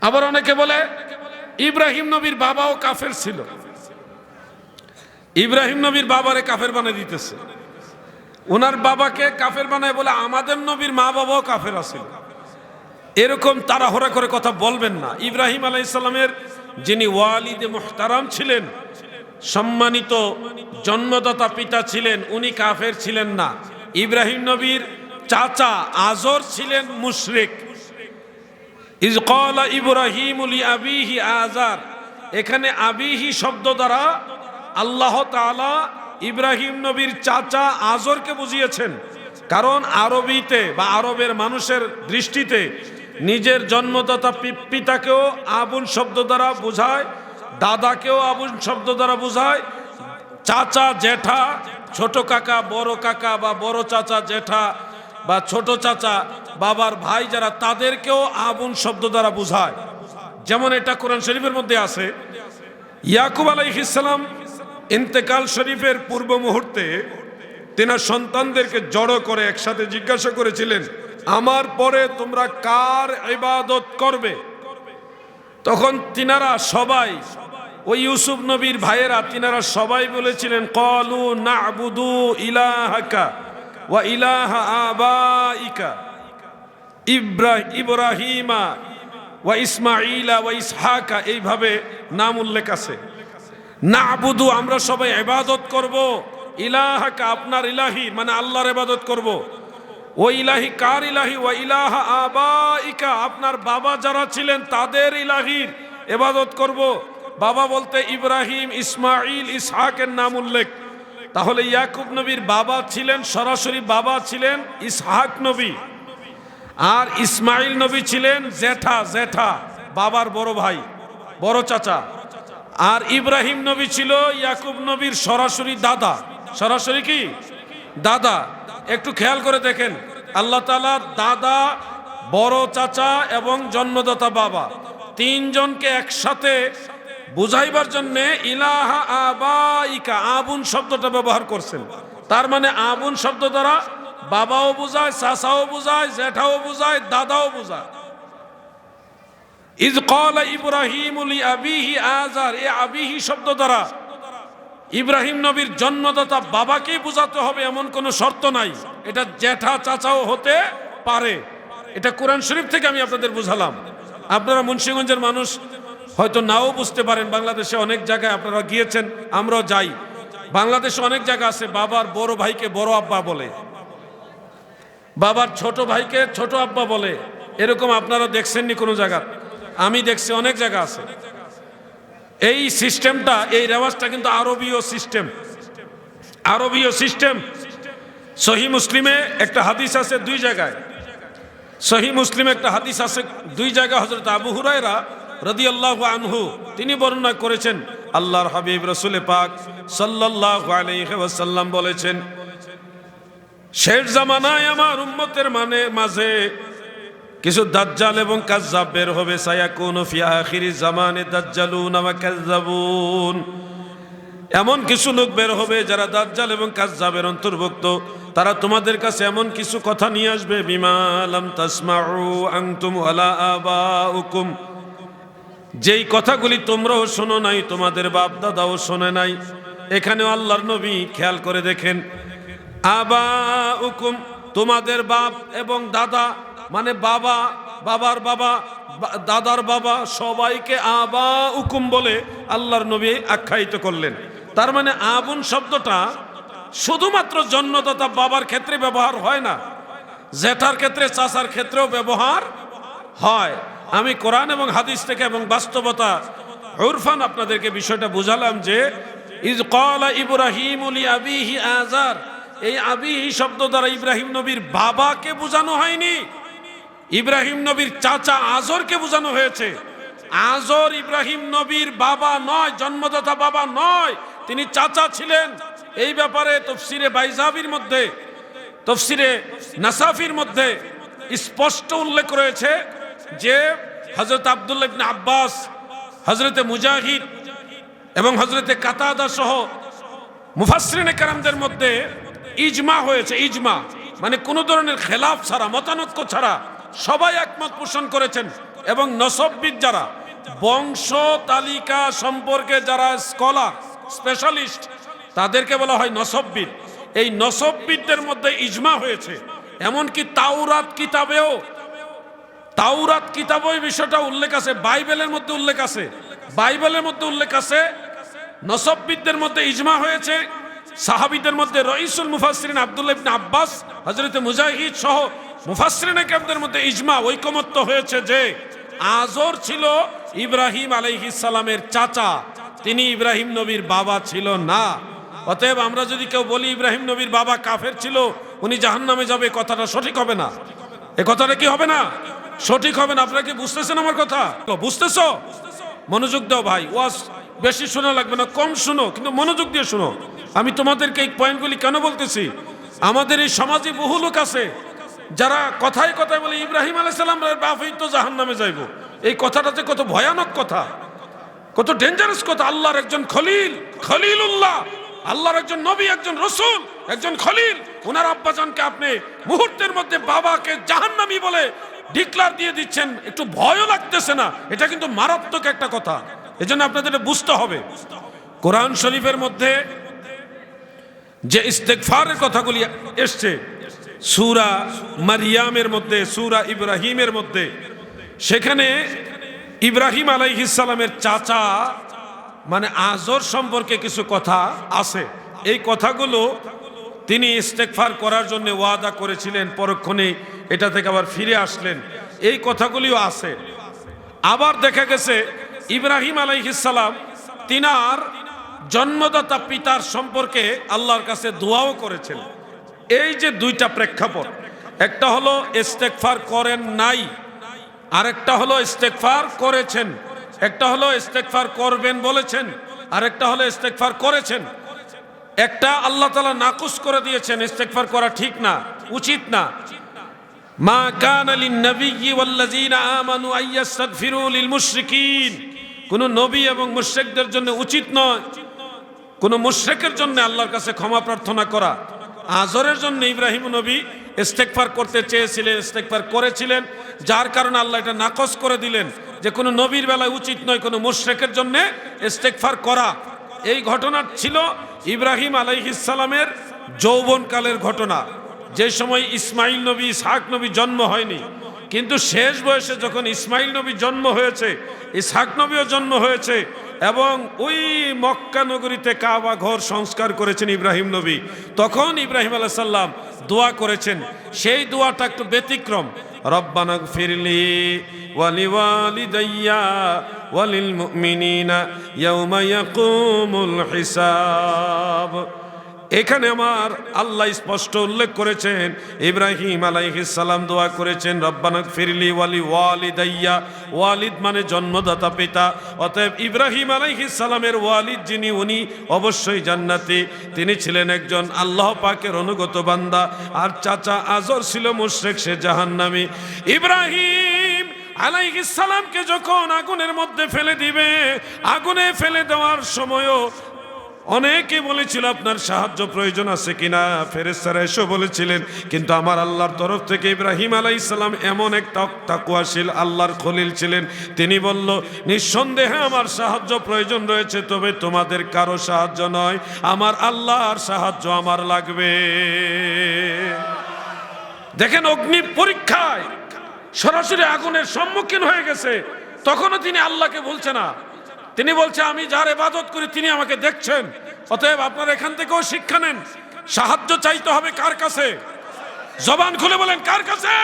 আবার অনেকে বলে, ইব্রাহিম নবীর বাবাও কাফের ছিল। ইব্রাহিম নবীর বাবারে কাফের বানিয়ে দিতেছে। ওনার বাবাকে কাফের বানায় বলে, আমাদের নবীর মা বাবাও কাফের আছিল। এরকম তাড়াহুড়া করে কথা বলবেন না। ইব্রাহিম আলাই ইসলামের যিনি ওয়ালিদে মোহতারাম ছিলেন, সম্মানিত জন্মদাতা পিতা ছিলেন, উনি কাফের ছিলেন না। ইব্রাহিম নবীর চাচা আজর ছিলেন মুশরিক। ইজ কলা আবিহি আজার এখানে আবিহি শব্দ দ্বারা আল্লাহ তাআলা ইব্রাহিম নবীর চাচা আজরকে বুঝিয়েছেন। কারণ আরবিতে বা আরবের মানুষের দৃষ্টিতে নিজের জন্মদাতা পিতাকেও আবুল শব্দ দ্বারা বোঝায়, দাদাকেও আবুল শব্দ দ্বারা বোঝায়। চাচা জেঠা, ছোট কাকা, বড় কাকা বা বড় চাচা জেঠা বা ছোট চাচা, বাবার ভাই যারা, তাদেরকেও আবুন শব্দ দ্বারা বোঝায়। যেমন এটা কোরআন শরীফের মধ্যে আছে, ইয়াকুব আলাইহিসাল্লাম ইন্তেকাল শরীফের পূর্ব মুহূর্তে তেনার সন্তানদেরকে জড়ো করে একসাথে জিজ্ঞাসা করেছিলেন, আমার পরে তোমরা কার ইবাদত করবে? তখন তিনারা সবাই, ওই ইউসুফ নবীর ভাইয়েরা, তিনারা সবাই বলেছিলেন, কলু নাবুদু ইলাহাকা। ওয়া ইলাহা আবাইকা ইব্রাহ ইব্রাহিমা ওয়া ইসমাইলা ওয়া ইসহাকা, এইভাবে নাম উল্লেখ আছে। না নাবুদু, আমরা সবাই ইবাদত করব। ইলাহাকা, আপনার ইলাহি মানে আল্লাহর ইবাদত করব। ও ইলাহি, কার ইলাহি? ওয়া ইলাহা আবাইকা, আপনার বাবা যারা ছিলেন, তাদের ইলাহির এবাদত করব। বাবা বলতে ইব্রাহিম ইসমাইল ইসহাকের নাম উল্লেখ। তাহলে ইয়াকুব নবীর বাবা ছিলেন, সরাসরি বাবা ছিলেন ইসহাক নবী। আর ইসমাইল নবী ছিলেন জেঠা জেঠা, বাবার বড় ভাই, বড় চাচা। আর ইব্রাহিম নবী ছিল ইয়াকুব নবীর সরাসরি দাদা। সরাসরি কি? দাদা। একটু খেয়াল করে দেখেন, আল্লাহ তালা দাদা, বড় চাচা এবং জন্মদাতা বাবা। তিনজনকে একসাথে বুঝাইবার জন্য ইলাহা আবাইকা, আবুন শব্দটা ব্যবহার করছেন। তার মানে আবুন শব্দ দ্বারা বাবাও বুঝায়, চাচাও বুঝায়, জেঠাও বুঝায়, দাদাও বুঝায়। ইজ কলা ইব্রাহিম আবিহি আজার এ আবিহি শব্দ দ্বারা ইব্রাহিম নবীর হবে, এমন কোনো শর্ত নাই। এটা জ্যাঠা চাচাও হতে পারে। এটা কোরআন শরীফ থেকে আমি আপনাদের বুঝালাম। আপনারা মুন্সিগঞ্জের মানুষ হয়তো নাও বুঝতে পারেন, বাংলাদেশে অনেক জায়গায় আপনারা গিয়েছেন, আমরাও যাই। বাংলাদেশে অনেক জায়গা আছে, বাবার বড় ভাইকে বড় আব্বা বলে। বাবার ছোট ভাইকে ছোট আব্বা বলে। এরকম আপনারা দেখছেননি কোনো জায়গা? আমি দেখছি অনেক জায়গা আছে। এই সিস্টেমটা, এই রেওয়াজটা কিন্তু আরবীয় সিস্টেম। আরবীয় সিস্টেম। সহি মুসলিমে একটা হাদিস আছে দুই জায়গায়। সহি মুসলিমে একটা হাদিস আছে দুই জায়গায় হজরত আবু হুরায়রা রদি আল্লাহ আনহু, তিনি বর্ণনা করেছেন, আল্লাহর হাবিব রসুল পাক সাল্লাহ আলাইসাল্লাম বলেছেন, শেষ জামানায় আমার উম্মতের মানে মাঝে কিছু দাজ্জাল এবং কাজ্জাব বের হবে, সায়াকুন ফি আখিরি জামানে দাজ্জালুন ওয়া কাজ্জাবুন। এমন কিছু লোক বের হবে যারা দাজ্জাল এবং কাজ্জাবের অন্তর্ভুক্ত। তারা তোমাদের কাছে এমন কিছু কথা নিয়ে আসবে বিমালাম তাসমাউ আনতুম ওয়ালা আবাউকুম। যেই কথাগুলি তোমরাও শোনো নাই, তোমাদের বাপ দাদাও শোনে নাই। এখানেও আল্লাহর নবী খেয়াল করে দেখেন। আবা উকুম তোমাদের বাপ এবং দাদা মানে বাবা, বাবার বাবা দাদার বাবা, সবাইকে আবা উকুম বলে আল্লাহর নবী আখ্যায়িত করলেন। তার মানে আবুন শব্দটা শুধুমাত্র জন্মদাতা বাবার ক্ষেত্রে ব্যবহার হয় না, জেঠার ক্ষেত্রে চাষার ক্ষেত্রেও ব্যবহার হয়। আমি কোরআন এবং হাদিস থেকে এবং বাস্তবতা উরফান আপনাদেরকে বিষয়টা বুঝালাম যে, ইজ কলা ইব্রাহিম উলি আবিহি আজার এই আবিহি শব্দ দ্বারা ইব্রাহিম নবীর বাবাকে বোঝানো হয়নি। ইব্রাহিম নবীর চাচা আজরকে বোঝানো হয়েছে। আজর ইব্রাহিম নবীর বাবা নয়, জন্মদাতা বাবা নয়, তিনি চাচা ছিলেন। এই ব্যাপারে তফসিরে বাইজাবির মধ্যে, তফসিরে নাসাফির মধ্যে স্পষ্ট উল্লেখ রয়েছে। যে হজরত আবদুল্লাহ ইবনে আব্বাস হজরতে মুজাহিদ এবং হজরতে কাতাদা সহ মুফাসরিনে কারামদের মধ্যে ইজমা হয়েছে, ইজমা। মানে কোনো ধরনের খেলাফ ছাড়া, মতানৈক্য ছাড়া সবাই একমত পোষণ করেছেন এবং নসববিদ যারা, বংশ তালিকা সম্পর্কে যারা স্কলার, স্পেশালিস্ট, তাদেরকে বলা হয় নসববিদ। এই নসববিদদের মধ্যে ইজমা হয়েছে। এমনকি তাওরাত কিতাবেও তাওরাত কিতাব ওই বিষয়টা উল্লেখ আছে, বাইবেলের মধ্যে উল্লেখ আছে। বাইবেলের মধ্যে উল্লেখ আছে, নসববিদদের মধ্যে ইজমা হয়েছে, সাহাবিদের মধ্যে রইসুল মুফাসরিন আব্দুল্লাহ ইবনে আব্বাস, হযরত মুজাহিদ সহ মুফাসরিন কেমদের মধ্যে ইজমা ঐকমত্য হয়েছে যে, আজর ছিল ইব্রাহিম সালামের চাচা, তিনি ইব্রাহিম নবীর বাবা ছিল না। অতএব আমরা যদি কেউ বলি ইব্রাহিম নবীর বাবা কাফের ছিল, উনি জাহান্নামে যাবে, কথাটা সঠিক হবে না। এ কথাটা কি হবে না? সঠিক হবে না, আপনারা কি বুঝতেছেন আমার কথা? বুঝতেছো? মনোযোগ দাও ভাই, ওয়াজ বেশি শোনা লাগবে না, কম শুনো, কিন্তু মনোযোগ দিয়ে শুনো। আমি তোমাদেরকে এই পয়েন্টগুলি কেন বলতেছি? আমাদের এই সমাজে বহু লোক আছে, যারা কথায় কথায় বলে, ইব্রাহিম আলাইসাল্লাম বাপই তো জাহান নামে যাইব। এই কথাটাতে কত ভয়ানক কথা, কত ডেঞ্জারাস কথা, আল্লাহর একজন খলিল, খলিলুল্লাহ, আল্লাহর একজন নবী, একজন রসুল, একজন খলিল ওনার আব্বাজানকে আপনি মুহূর্তের মধ্যে বাবাকে জাহান্নামি বলে ডিক্লার দিয়ে দিচ্ছেন, একটু ভয়ও লাগতেছে না। এটা কিন্তু মারাত্মক একটা কথা। এজন্য আপনাদের বুঝতে হবে। কোরআন শরীফের মধ্যে যে ইস্তেকফারের কথাগুলি এসছে, সুরা মারিয়ামের মধ্যে, সুরা ইব্রাহিমের মধ্যে, সেখানে ইব্রাহিম আলাইহিসালামের চাচা মানে আজর সম্পর্কে কিছু কথা আছে। এই কথাগুলো তিনি ইস্তেকফার করার জন্য ওয়াদা করেছিলেন পরক্ষণে এটা থেকে আবার ফিরে আসলেন। এই কথাগুলিও আছে। আবার দেখা গেছে, ইব্রাহিম আলাইহিসালাম তিনার জন্মদাতা পিতার সম্পর্কে আল্লাহর কাছে দোয়াও করেছেন। এই যে দুইটা প্রেক্ষাপট, একটা হলো ইস্তেকফার করেন নাই, আরেকটা হলো ইস্তেকফার করেছেন, একটা হলো ইস্তেকফার করবেন বলেছেন, আরেকটা হলো ইস্তেকফার করেছেন। একটা আল্লাহ তালা নাকুশ করে দিয়েছেন ইস্তেকফার করা ঠিক না, উচিত না। মা কান লিন নবিয়্যি ওয়াল্লাযীনা আমানু আইয়াস্তাগফিরু লিল মুশরিকিন কোন নবী এবং মুশরিকদের জন্য উচিত নয়। কোন মুশরিকের জন্য আল্লাহর কাছে ক্ষমা প্রার্থনা করা। আজরের জন্য ইব্রাহিম নবী ইস্তেকফার করতে চেয়েছিলেন ইস্তেকফার করেছিলেন। যার কারণে আল্লাহ এটা নাকচ করে দিলেন যে কোনো নবীর বেলায় উচিত নয় কোনো মুশরিকের জন্য ইস্তেকফার করা। এই ঘটনা ছিল ইব্রাহিম আলাইহিসসালামের যৌবনকালের ঘটনা। যে সময় ইসমাইল নবী, ইসহাক নবী জন্ম হয়নি, কিন্তু শেষ বয়সে যখন ইসমাইল নবী জন্ম হয়েছে, ইসহাক নবীও জন্ম হয়েছে, এবং ওই মক্কা নগরীতে কাবা ঘর সংস্কার করেছেন ইব্রাহিম নবী। তখন ইব্রাহিম আলাহ সাল্লাম দোয়া করেছেন, সেই দোয়াটা একটু ব্যতিক্রম। রব্বানা ফিরলি ওয়ালি ওয়ালিদাইয়া ওয়ালিল মুমিনিনা ইয়াউমা ইয়াকুমুল হিসাব। এখানে আমার আল্লাহ স্পষ্ট উল্লেখ করেছেন, ইব্রাহিম সালাম দোয়া করেছেন রব্বানাক ফিরলি ওয়ালি ওয়ালিদাইয়া, ওয়ালিদ মানে জন্মদাতা পিতা, অতএব ইব্রাহিম সালামের ওয়ালিদ যিনি, উনি অবশ্যই জান্নাতি। তিনি ছিলেন একজন আল্লাহ পাকের অনুগত বান্দা, আর চাচা আজর ছিল মুশরিক, সে জাহান্নামী। ইব্রাহিম আলাইহিস সালামকে যখন আগুনের মধ্যে ফেলে দিবে, আগুনে ফেলে দেওয়ার সময়ও অনেকে বলেছিল, আপনার সাহায্য প্রয়োজন আছে কিনা? ফেরেস্তারা এসে বলেছিলেন, কিন্তু আমার আল্লাহর তরফ থেকে ইব্রাহিম আলাই ইসলাম এমন এক তাকুয়াশীল আল্লাহর খলিল ছিলেন। তিনি বলল, নিঃসন্দেহে আমার সাহায্য প্রয়োজন রয়েছে, তবে তোমাদের কারও সাহায্য নয়। আমার আল্লাহর সাহায্য আমার লাগবে। দেখেন, অগ্নি পরীক্ষায় সরাসরি আগুনের সম্মুখীন হয়ে গেছে। তখনও তিনি আল্লাহকে বলছে না। তিনি বলছে, আমি যার এবাদত করি, তিনি আমাকে দেখছেন। অতএব আপনার এখান থেকেও শিক্ষা নেন। সাহায্য চাইতে হবে কার কাছে? জবান খুলে বলেন, কার কাছে?